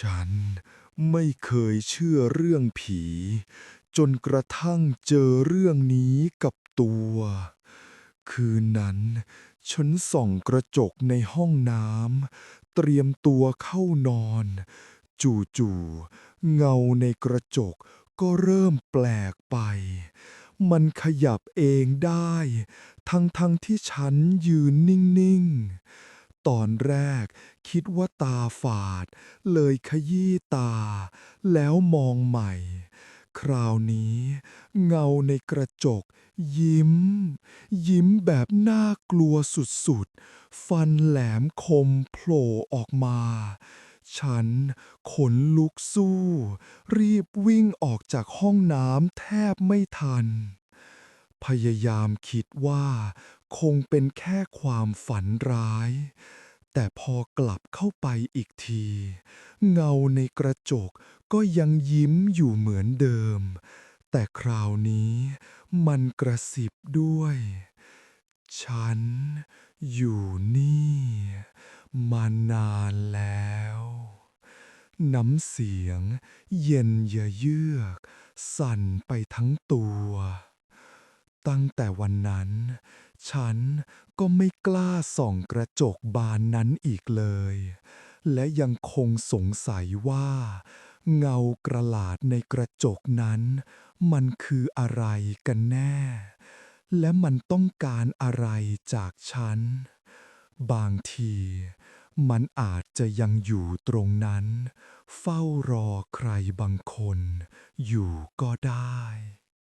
ฉันไม่เคยเชื่อเรื่องผี จนกระทั่งเจอเรื่องนี้กับตัว คืนนั้น ฉันส่องกระจกในห้องน้ำเตรียมตัวเข้านอน จู่ๆเงาในกระจกก็เริ่มแปลกไป มันขยับเองได้ ทั้งๆที่ฉันยืนนิ่งๆ ตอนแรกคิดว่าตาฝาด เลยขยี้ตา แล้วมองใหม่ คราวนี้เงาในกระจก ยิ้ม ยิ้มแบบน่ากลัวสุดๆ ฟันแหลมคมโผล่ออกมา ฉันขนลุกสู้ รีบวิ่งออกจากห้องน้ำแทบไม่ทัน พยายามคิดว่าคงเป็นแค่ความฝันร้าย แต่พอกลับเข้าไปอีกที เงาในกระจกก็ยังยิ้มอยู่เหมือนเดิม แต่คราวนี้มันกระซิบด้วย ฉันอยู่นี่ มานานแล้ว น้ำเสียงเย็นเยือกสั่นไปทั้งตัว ตั้งแต่วันนั้น ฉันก็ไม่กล้าส่องกระจกบานนั้นอีกเลย และยังคงสงสัยว่า เงากระหลาดในกระจกนั้น มันคืออะไรกันแน่ และมันต้องการอะไรจากฉัน บางทีมันอาจจะยังอยู่ตรงนั้น เฝ้ารอใครบางคนอยู่ก็ได้